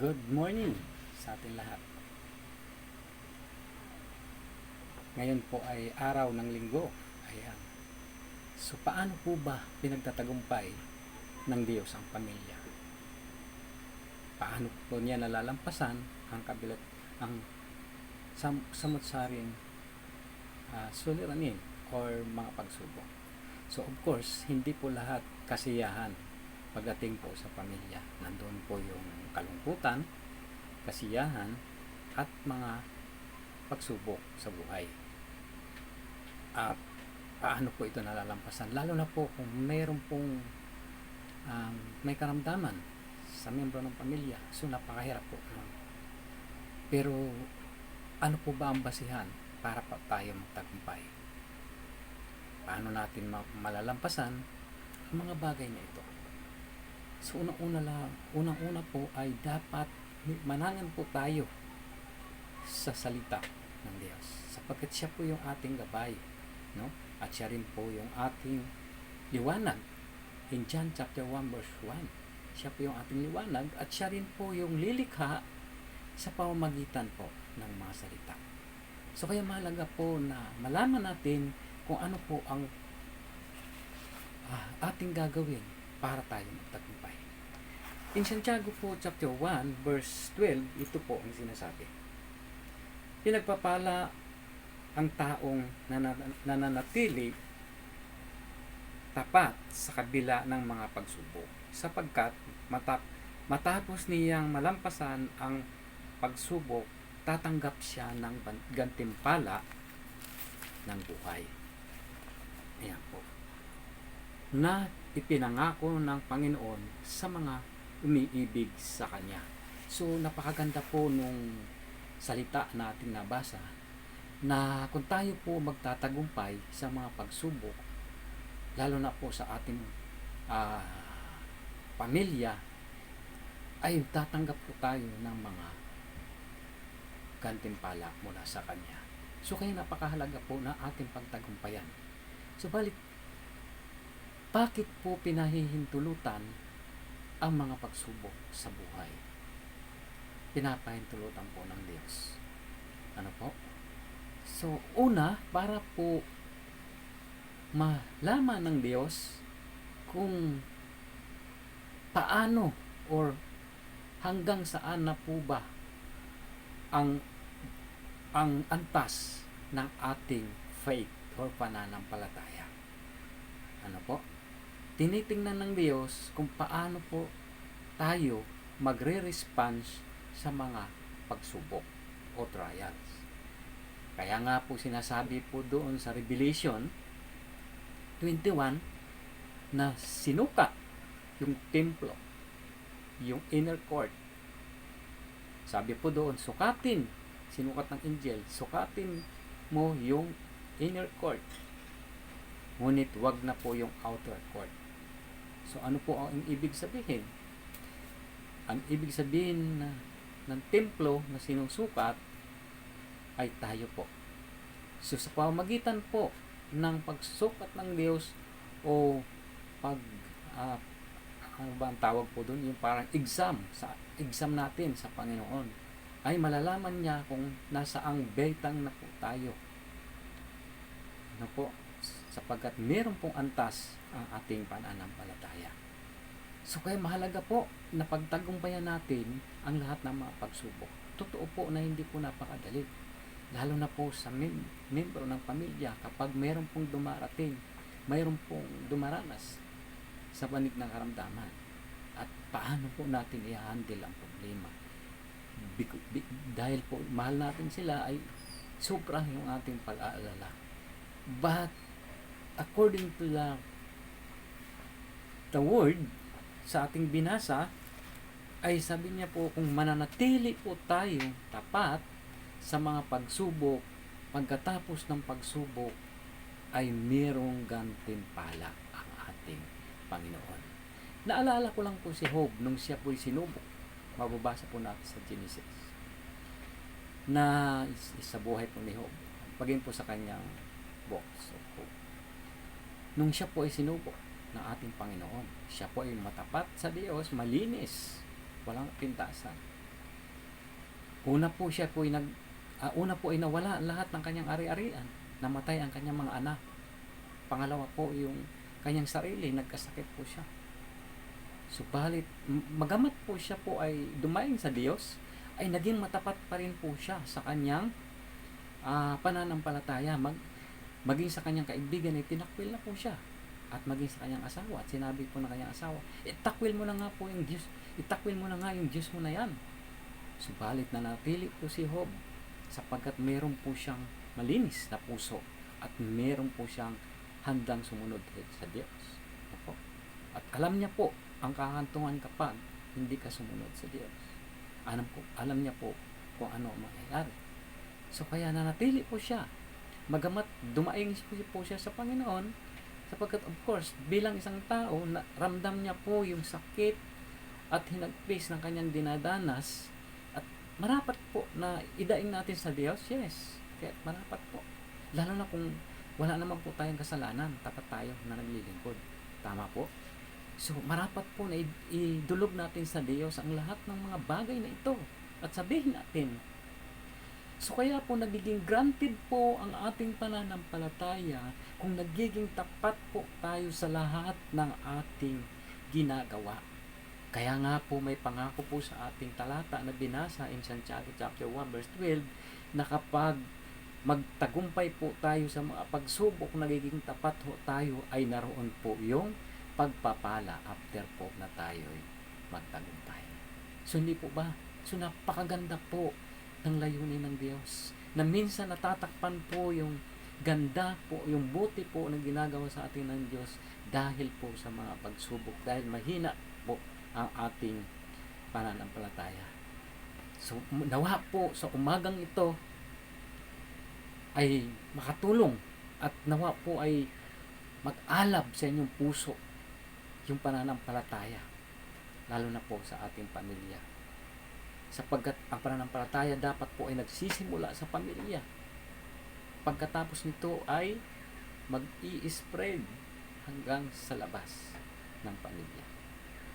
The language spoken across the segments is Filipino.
Good morning sa ating lahat. Ngayon po ay araw ng linggo. Ayan. So paano po ba pinagtatagumpay ng Diyos ang pamilya? Paano po niya nalalampasan ang kabilat ang sam, samot-saring uh, suliranin or mga pagsubok? So of course, hindi po lahat kasiyahan pagdating po sa pamilya. Nandun po yung kalungkutan, kasiyahan, at mga pagsubok sa buhay. At paano po ito nalalampasan? Lalo na po kung mayroon pong um, may karamdaman sa miyembro ng pamilya. So napakahirap po. Pero ano po ba ang basihan para pa tayo magtagumpay? Paano natin ma- malalampasan ang mga bagay na ito? So unang-una lang, unang-una po ay dapat manangan po tayo sa salita ng Diyos. Sapagkat siya po yung ating gabay, no? At siya rin po yung ating liwanag. In John chapter 1 verse 1, siya po yung ating liwanag at siya rin po yung lilikha sa pamamagitan po ng mga salita. So kaya mahalaga po na malaman natin kung ano po ang ah, ating gagawin para tayo magtagumpay. In Santiago po chapter 1 verse 12, ito po ang sinasabi. Pinagpapala ang taong nanan- nananatili tapat sa kabila ng mga pagsubok sapagkat matap matapos niyang malampasan ang pagsubok tatanggap siya ng gantimpala ng buhay. Ayan po. Na ipinangako ng Panginoon sa mga umiibig sa Kanya. So, napakaganda po nung salita natin nabasa na kung tayo po magtatagumpay sa mga pagsubok, lalo na po sa ating ah, pamilya, ay tatanggap po tayo ng mga gantimpala mula sa Kanya. So, kaya napakahalaga po na ating pagtagumpayan. Subalit, bakit po pinahihintulutan ang mga pagsubok sa buhay? Pinapahintulutan po ng Diyos. Ano po? So, una, para po malaman ng Diyos kung paano or hanggang saan na po ba ang ang antas ng ating faith or pananampalataya. Ano po? Tinitingnan ng Diyos kung paano po tayo magre-response sa mga pagsubok o trials. Kaya nga po sinasabi po doon sa Revelation 21 na sinuka yung templo, yung inner court. Sabi po doon, sukatin, sinukat ng angel, sukatin mo yung inner court. Ngunit wag na po yung outer court. So ano po ang ibig sabihin? Ang ibig sabihin ng templo na sinusukat ay tayo po. So sa pamamagitan po ng pagsukat ng Diyos o pag uh, ano ba ang tawag po doon yung parang exam sa exam natin sa Panginoon ay malalaman niya kung nasaang betang na po tayo ano po sapagkat meron pong antas ang ating pananampalataya. So kaya mahalaga po na pagtagumpayan natin ang lahat ng mga pagsubok. Totoo po na hindi po napakadali lalo na po sa mem- membro ng pamilya. Kapag meron pong dumarating mayroon pong dumaranas sa panig ng karamdaman. At paano po natin i-handle ang problema? Bik- bi- dahil po mahal natin sila ay sobra yung ating pag-aalala. But according to the the word sa ating binasa ay sabi niya po kung mananatili po tayo tapat sa mga pagsubok pagkatapos ng pagsubok ay merong gantimpala ang ating Panginoon. Naalala ko lang po si Job nung siya po'y sinubok. Mababasa po natin sa Genesis. Na is, is sa buhay po ni Job. Pagin po sa kanyang box of Job. Nung siya po ay sinubok ng ating Panginoon, siya po ay matapat sa Diyos, malinis, walang pintasan. Una po siya po ay nag ah, una po ay nawala lahat ng kanyang ari-arian. Namatay ang kanyang mga anak. Pangalawa po yung kanyang sarili, nagkasakit po siya. Subalit, magamat po siya po ay dumaing sa Diyos, ay naging matapat pa rin po siya sa kanyang ah, pananampalataya. Mag, maging sa kanyang kaibigan ay tinakwil na po siya. At maging sa kanyang asawa. At sinabi po ng kanyang asawa, itakwil mo na nga po yung Diyos. Itakwil mo na nga yung Diyos mo na yan. Subalit na napili po si Job sapagkat meron po siyang malinis na puso at meron po siyang handang sumunod sa Diyos. Opo. At alam niya po ang kahantungan kapag hindi ka sumunod sa Diyos. Alam, ko, alam niya po kung ano ang mangyayari. So kaya nanatili po siya. Magamat dumaing po siya sa Panginoon, sapagkat of course, bilang isang tao, na, ramdam niya po yung sakit at hinagpis ng kanyang dinadanas at marapat po na idaing natin sa Diyos, yes. Kaya marapat po. Lalo na kung wala naman po tayong kasalanan, tapat tayo na naglilingkod. Tama po? So, marapat po na idulog natin sa Diyos ang lahat ng mga bagay na ito. At sabihin natin, So kaya po nagiging granted po ang ating pananampalataya kung nagiging tapat po tayo sa lahat ng ating ginagawa. Kaya nga po may pangako po sa ating talata na binasa in Santiago chapter 1 verse 12 na kapag magtagumpay po tayo sa mga pagsubok, nagiging tapat ho tayo ay naroon po yung pagpapala after po na tayo magtagumpay. So hindi po ba? So napakaganda po ng layunin ng Diyos. Na minsan natatakpan po yung ganda po, yung buti po na ginagawa sa atin ng Diyos dahil po sa mga pagsubok, dahil mahina po ang ating pananampalataya. So, nawa po sa umagang ito ay makatulong at nawa po ay mag-alab sa inyong puso yung pananampalataya lalo na po sa ating pamilya sapagkat ang pananampalataya dapat po ay nagsisimula sa pamilya. Pagkatapos nito ay mag-i-spread hanggang sa labas ng pamilya.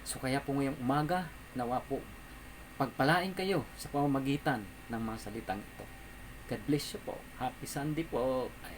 So kaya po ngayong umaga, nawa po, pagpalain kayo sa pamamagitan ng mga salitang ito. God bless you po. Happy Sunday po. Ay,